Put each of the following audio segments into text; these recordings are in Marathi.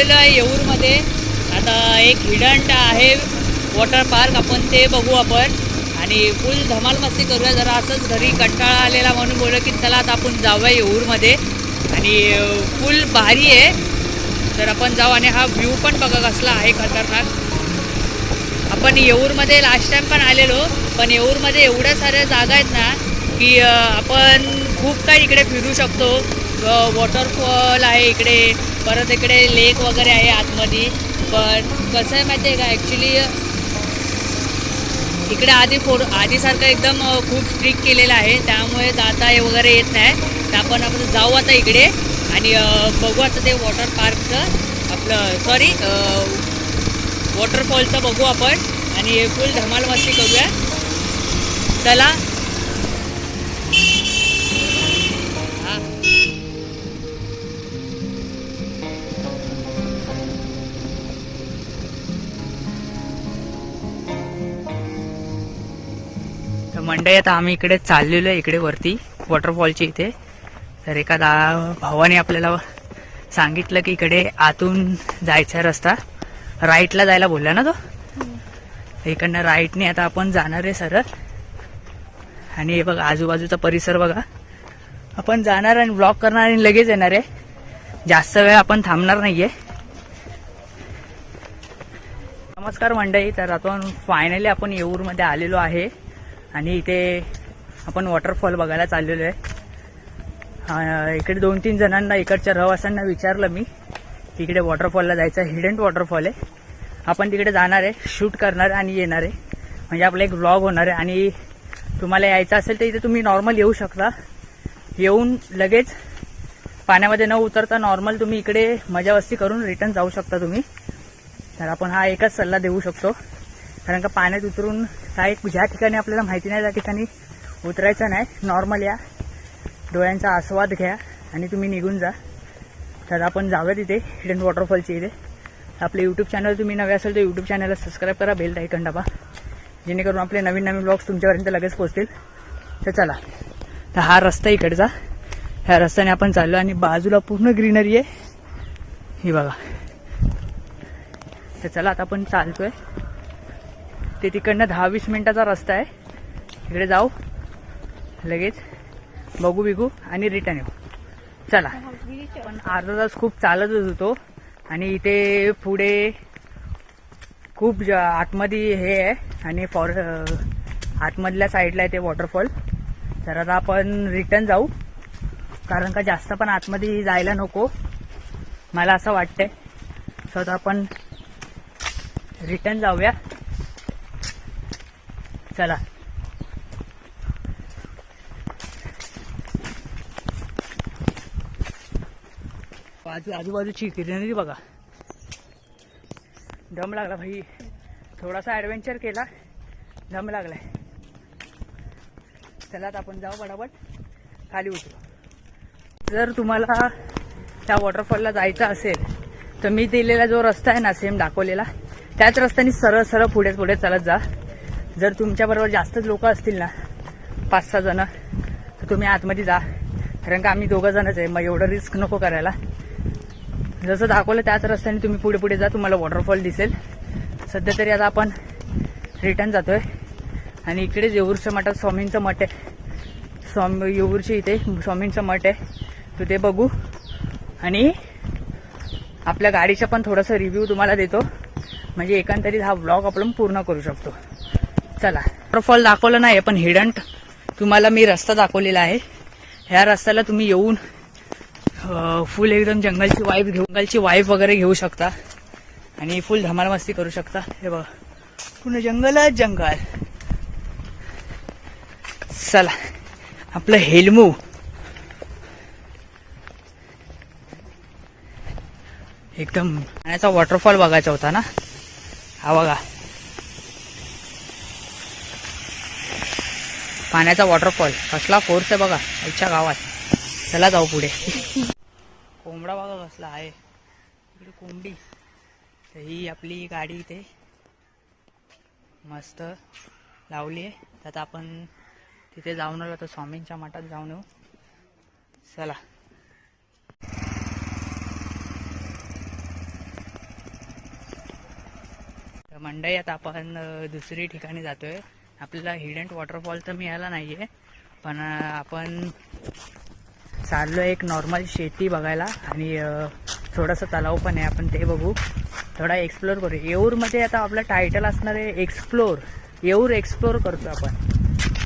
चाललेलो आहे येऊरमध्ये. आता एक हिडंट आहे वॉटर पार्क आपण ते बघू आपण. आणि फुल धमाल मस्ती करूया जरा असंच घरी कंटाळा आलेला म्हणून बोललो की चला आता आपण जाऊया येऊरमध्ये. आणि फुल भारी आहे. तर आपण जाऊ आणि हा व्ह्यू पण बघा कसला आहे खतरनाक. आपण येऊरमध्ये लास्ट टाइम पण आलेलो पण येऊरमध्ये एवढ्या साऱ्या जागा आहेत ना की आपण खूप काही इकडे फिरू शकतो. वॉटरफॉल आहे इकडे. परत इकडे लेक वगैरे आहे आतमध्ये. पण कसं आहे माहिती आहे का? ॲक्च्युली इकडे आधी फोटो आधीसारखं एकदम खूप स्ट्रिक्ट केलेलं आहे. त्यामुळे जाता हे वगैरे येत नाही. तर आपण आपण जाऊ आता इकडे आणि बघू आता ते वॉटर पार्कचं आपलं सॉरी वॉटरफॉलचं बघू आपण. आणि फुल धमाल मस्ती करूया. चला तर मंडई आता आम्ही इकडे चाललेलो आहे इकडे वरती वॉटरफॉलच्या इथे. तर एका दा भावाने आपल्याला सांगितलं की इकडे आतून जायचा रस्ता. राईटला जायला बोलला ना तो? इकडनं राईटने आता आपण जाणार आहे सरळ. आणि हे बघा आजूबाजूचा परिसर बघा. आपण जाणार आणि ब्लॉक करणार आणि लगेच येणार आहे. जास्त वेळ आपण थांबणार नाहीये. नमस्कार मंडळी तर आपण फायनली आपण येऊरमध्ये आलेलो आहे. आणि इथे आपण वॉटरफॉल बघायला चाललेलो आहे. इकडे दोन तीन जणांना इकडच्या रहवासांना विचारलं मी तिकडे वॉटरफॉलला जायचं हिडन वॉटरफॉल आहे. आपण तिकडे जाणार आहे शूट करणार आणि येणार आहे. म्हणजे आपला एक व्लॉग होणार आहे. आणि तुम्हाला यायचं असेल तर इथे तुम्ही नॉर्मल येऊ शकता. येऊन लगेच पाण्यामध्ये न उतरता नॉर्मल तुम्ही इकडे मजा मस्ती करून रिटर्न जाऊ शकता तुम्ही. तर आपण हा एकच सल्ला देऊ शकतो. कारण का पाण्यात उतरून काय ज्या ठिकाणी आपल्याला माहिती नाही त्या ठिकाणी उतरायचं नाही. नॉर्मल या. डोळ्यांचा आस्वाद घ्या आणि तुम्ही निघून जा. तर आपण जाऊया तिथे हिडन वॉटरफॉलची इथे. आपले यूट्यूब चॅनल तुम्ही नवे असेल तर यूट्यूब चॅनलला सबस्क्राईब करा बेल आयकन दाबा. जेणेकरून आपले नवीन नवीन ब्लॉग्स तुमच्यापर्यंत लगेच पोहोचतील. तर चला. तर हा रस्ता इकडचा ह्या रस्त्याने आपण चाललो आणि बाजूला पूर्ण ग्रीनरी आहे. ही बघा. तर चला आता आपण चालतोय. ते तिकडनं दहा वीस मिनिटाचा रस्ता आहे. इकडे जाऊ. लगेच. बघू बिघू आणि रिटर्न येऊ. चला. पण अर्धा तास खूप चालतच होतो. आणि इथे पुढे खूप ज- आतमध्ये हे आहे. आणि फॉर आतमधल्या साईडला आहे ते वॉटरफॉल तर आता आपण रिटर्न जाऊ. कारण का जास्त पण आतमध्ये जायला नको. मला असं वाटतंय. सो आता आपण रिटर्न जाऊया. चला. बाजू आजूबाजूची ग्रीनरी बघा. दम लागला भाई. थोडासा ॲडव्हेंचर केला. दम लागलाय. चला आता आपण जाऊ पटापट खाली उतरू. जर तुम्हाला त्या वॉटरफॉलला जायचं असेल तर मी दिलेला जो रस्ता आहे ना सेम दाखवलेला. त्याच रस्त्याने सरळ सरळ पुढे पुढे चालत जा. जर तुमच्याबरोबर जास्तच लोक असतील ना पाच सहा जण तर तुम्ही आतमध्ये जा. कारण का आम्ही दोघं जणच आहे मग एवढं रिस्क नको करायला. जसं दाखवलं त्याच रस्त्याने तुम्ही पुढे पुढे जा तुम्हाला वॉटरफॉल दिसेल. सध्या तरी आता आपण रिटर्न जातोय. आणि इकडेच येऊरच्या मठात स्वामींचं मठ आहे. स्वामी येऊरच्या इथे स्वामींचं मठ आहे. तर ते बघू. आणि आपल्या गाडीचा पण थोडासा रिव्ह्यू तुम्हाला देतो. म्हणजे एकंदरीत हा ब्लॉग आपण पूर्ण करू शकतो. चला. वॉटरफॉल दाखवलं नाही पण हिडंट तुम्हाला मी रस्ता दाखवलेला आहे. ह्या रस्त्याला तुम्ही येऊन फुल एकदम जंगलची वाईफ घेऊ जंगलची वाईफ वगैरे घेऊ शकता. आणि फुल धमालमस्ती करू शकता. हे बघा. पूर्ण जंगलच जंगल. चला. आपलं हेलमू. एकदम पाण्याचा वॉटरफॉल बघायचा होता ना? हा बघा. पाण्याचा वॉटरफॉल कसला फोर्स आहे बघा. आईच्या गावात. चला जाऊ पुढे. कोंबडा बघा कसला आहे. इकडे कोंबडी. तर ही आपली गाडी इथे मस्त लावली आहे. तर आता आपण तिथे जाऊन आलो. तर स्वामींच्या मठात जाऊन येऊ. चला. मंडई आता आपण दुसरी ठिकाणी जातोय. आपल्याला हिडन वॉटरफॉल तर मिळाला नाहीये पण आपण चाललो एक नॉर्मल शेती बघायला आणि थोडासा तलाव पण आहे आपण ते बघू. थोडा एक्सप्लोर करू. येऊरमध्ये आता आपलं टायटल असणार आहे एक्सप्लोर येऊर एक्सप्लोर करतो आपण.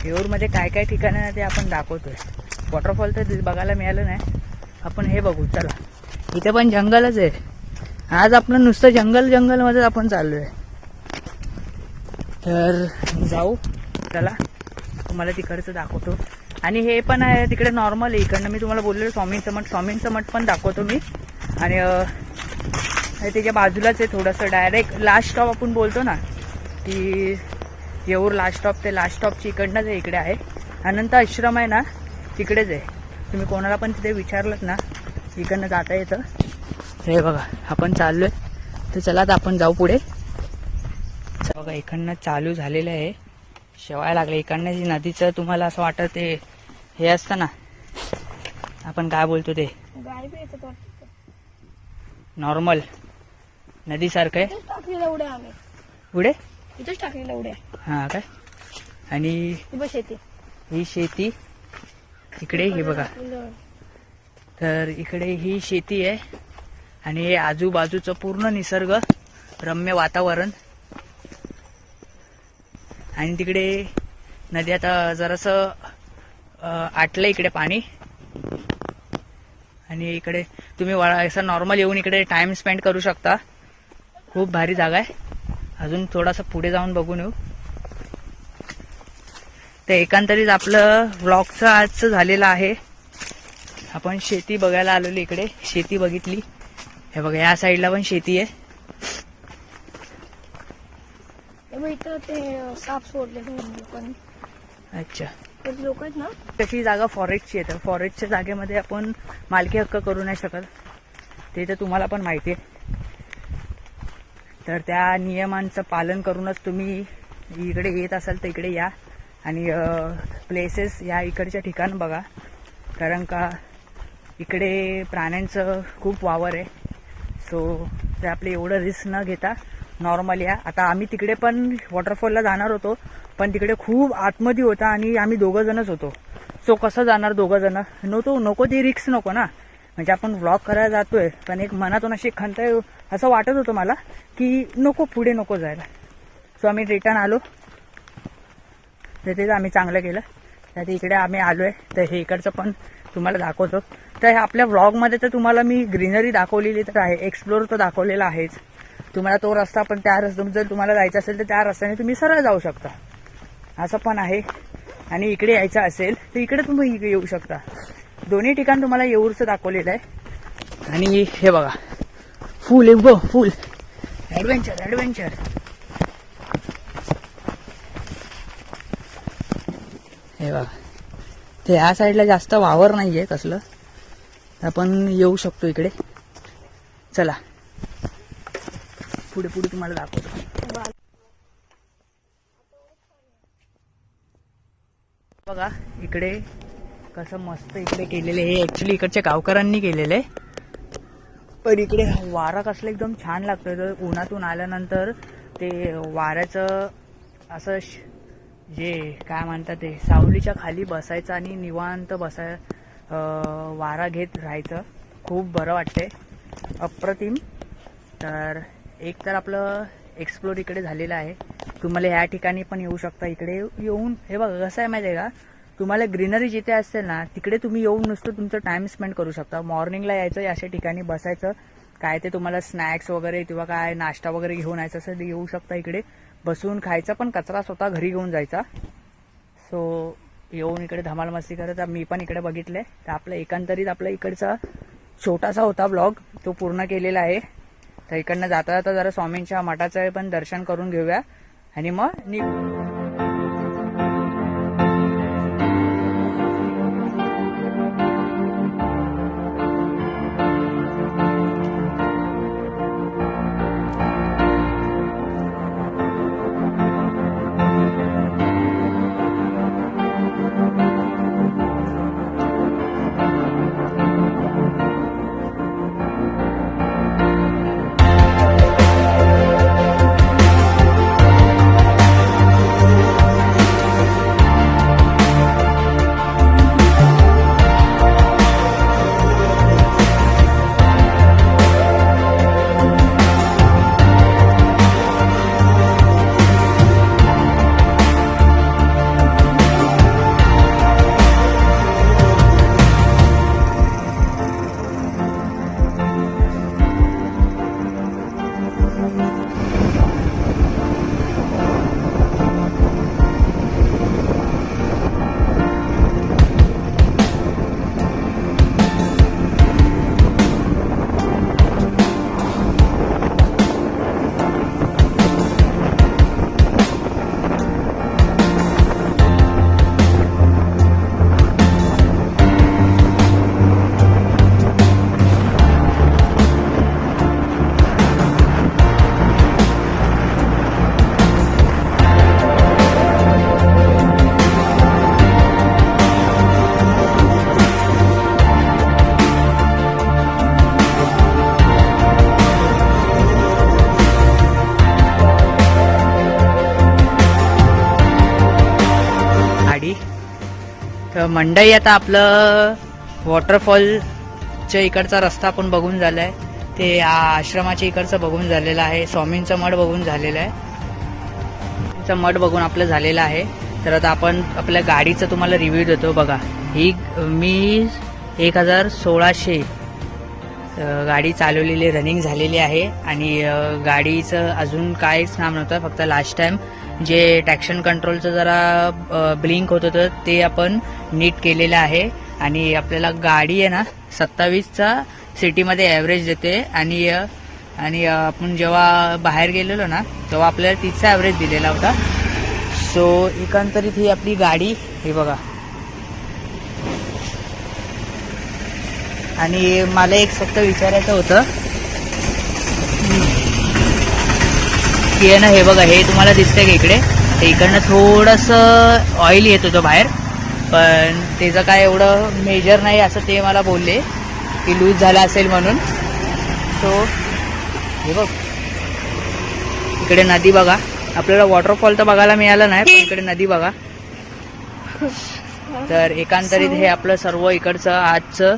येऊरमध्ये काय काय ठिकाणं आहे ते आपण दाखवतोय. वॉटरफॉल तर बघायला मिळालं नाही. आपण हे बघू. चला. इथे पण जंगलच आहे. आज आपलं नुसतं जंगल जंगलमध्येच आपण चाललोय. तर जाऊ. चला तुम्हाला तिकडचं दाखवतो. आणि हे पण आहे तिकडे नॉर्मल आहे. इकडनं मी तुम्हाला बोललेलो स्वामींचं मठ. स्वामींचं मठ पण दाखवतो मी. आणि हे त्याच्या बाजूलाच आहे थोडंसं डायरेक्ट लास्ट स्टॉप आपण बोलतो ना की येऊर लास्ट स्टॉप ते लास्ट स्टॉपची इकडनंच आहे इकडे आहे. अनंत आश्रम आहे ना तिकडेच आहे. तुम्ही कोणाला पण तिथे विचारलं ना इकडनं जाता येतं. हे बघा आपण चाललोय. तर चला आता आपण जाऊ पुढे. बघा इकडनं चालू झालेलं आहे. शेवायला लागले. इकडनं जी नदीचं तुम्हाला असं वाटत ते हे असतं ना आपण काय बोलतो ते? नॉर्मल. नदीसारखं आहे. पुढे इथेच टाकलेलं उड्या. हा काय आणि ही येते ही शेती इकडे हे बघा. तर इकडे ही शेती आहे. आणि हे आजूबाजूचं पूर्ण निसर्ग रम्य वातावरण. आणि तिकडे नदी आता जरासं आटलं इकडे पाणी. आणि इकडे तुम्ही असं नॉर्मल येऊन इकडे टाइम स्पेंड करू शकता. खूप भारी जागा आहे. अजून थोडासा पुढे जाऊन बघून येऊ. तर एकंदरीत आपलं व्लॉगचं आजचं झालेलं आहे. आपण शेती बघायला आलेलो इकडे. शेती बघितली. हे बघा या साईडला पण शेती आहे. बघ इथं ते साप सोडले लोकांनी. अच्छा. ते लोक आहेत ना? तशी जागा फॉरेस्टची आहे तर फॉरेस्टच्या जागेमध्ये आपण मालकी हक्क करू नाही शकत. ते तर तुम्हाला पण माहिती आहे. तर त्या नियमांचं पालन करूनच तुम्ही इकडे येत असाल तर इकडे या. आणि प्लेसेस या इकडच्या ठिकाण बघा. कारण का इकडे प्राण्यांचं खूप वावर आहे. सो ते आपले एवढं रिस्क न घेता नॉर्मली या आता आम्ही तिकडे पण वॉटरफॉलला जाणार होतो पण तिकडे खूप आतमध्ये होता आणि आम्ही दोघं जणच होतो. सो कसं जाणार दोघं जण नव्हतो नको ती रिक्स नको ना. म्हणजे आपण व्लॉग करायला जातोय पण एक मनातून अशी खंत असं वाटत होतं मला की नको पुढे नको जायला. सो आम्ही रिटर्न आलो. तर तेच आम्ही चांगलं केलं. तर इकडे आम्ही आलोय. तर हे इकडचं पण तुम्हाला दाखवतो. तर हे आपल्या व्लॉगमध्ये तर तुम्हाला मी ग्रीनरी दाखवलेली तर आहे एक्सप्लोर तर दाखवलेला आहेच. तुम्हाला तो रस्ता पण त्या रस्त्यातून जर तुम्हाला जायचं असेल तर त्या रस्त्याने तुम्ही सरळ जाऊ शकता. असं पण आहे. आणि इकडे यायचं असेल तर इकडे तुम्ही इकडे येऊ शकता. दोन्ही ठिकाण तुम्हाला येऊरचं दाखवलेलं आहे. आणि हे बघा. फुल आहे गो फुल. ॲडव्हेंचर ॲडव्हेंचर हे बघा. ते ह्या साईडला जास्त वावर नाहीये कसलं. आपण येऊ शकतो इकडे. चला. पुढे पुढे तुम्हाला दाखवतो. बघा इकडे कसं मस्त इकडे केलेले हे. ऍक्च्युली इकडच्या गावकऱ्यांनी केलेले. पण इकडे वारा कसला एकदम छान लागतोय. तर उन्हातून आल्यानंतर ते वाऱ्याचं असं जे काय म्हणतात ते सावलीच्या खाली बसायचं आणि निवांत बसाय वारा घेत राहायचं. खूप बरं वाटते अप्रतिम. तर एक तर आपलं एक्सप्लोर इकडे झालेलं आहे. तुम्हाला ह्या ठिकाणी पण येऊ शकता. इकडे येऊन हे बघा कसं आहे माहिती आहे का? तुम्हाला ग्रीनरी जिथे असेल ना तिकडे तुम्ही येऊन नुसतं तुमचं टाइम स्पेंड करू शकता. मॉर्निंगला यायचं या अशा ठिकाणी बसायचं. काय ते तुम्हाला स्नॅक्स वगैरे किंवा काय नाश्ता वगैरे घेऊन यायचं असं येऊ शकता इकडे. बसून खायचा पण कचरा स्वतः घरी घेऊन जायचा. सो येऊन इकडे धमाल मस्ती करत मी पण इकडे बघितलंय. तर आपलं एकंदरीत आपला इकडचा छोटासा होता ब्लॉग तो पूर्ण केलेला आहे. तर इकडनं जाता जाता जरा स्वामींच्या मठाचं पण दर्शन करून घेऊया. आणि मग निघू. तर मंडई आता आपलं वॉटरफॉलच्या इकडचा रस्ता आपण बघून झालाय. ते आश्रमाच्या इकडचं बघून झालेलं आहे. स्वामींचं मठ बघून झालेलं आहे. मठ बघून आपलं झालेलं आहे. तर आता आपण आपल्या गाडीचं तुम्हाला रिव्ह्यू देतो. बघा ही मी एक हजार सोळाशे गाडी चालवलेली रनिंग झालेली आहे. आणि गाडीचं अजून काहीच नाम नव्हतं. फक्त लास्ट टाइम जे टॅक्शन कंट्रोलचं जरा ब्लिंक होत होतं ते आपण नीट केलेलं आहे. आणि आपल्याला गाडी आहे ना सत्तावीसचा सिटीमध्ये ॲव्हरेज देते. आणि आणि आपण जेव्हा बाहेर गेलेलो ना तेव्हा आपल्याला तिचा ॲव्हरेज दिलेला होता. सो एकंदरीत ही आपली गाडी हे बघा. आणि मला एक फक्त विचारायचं होतं की आहे ना हे बघा हे तुम्हाला दिसतंय का इकडे? ते इकडनं थोडंसं ऑइल येत होतं बाहेर. पण त्याचं काय एवढं मेजर नाही असं ते मला बोलले की लूज झाला असेल म्हणून. सो हे बघ. इकडे नदी बघा. आपल्याला वॉटरफॉल तर बघायला मिळालं नाही पण इकडे नदी बघा. तर एकांतरीत हे आपलं सर्व इकडचं आजचं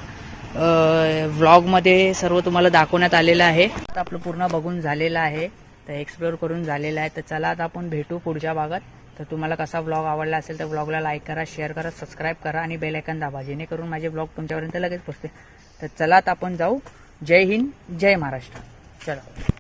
व्लॉगमध्ये सर्व तुम्हाला दाखवण्यात आलेलं आहे. आता आपलं पूर्ण बघून झालेलं आहे. तर एक्सप्लोअर करून झालेलं आहे. तर चला आता आपण भेटू पुढच्या भागात. तर तुम्हाला कसा व्लॉग आवडला असेल तर व्लॉगला लाईक करा शेअर करा सबस्क्राईब करा आणि बेलायकन दाबा. जेणेकरून माझे व्लॉग तुमच्यापर्यंत लगेच पोचते तर चला आता आपण जाऊ. जय हिंद जय महाराष्ट्र. चला.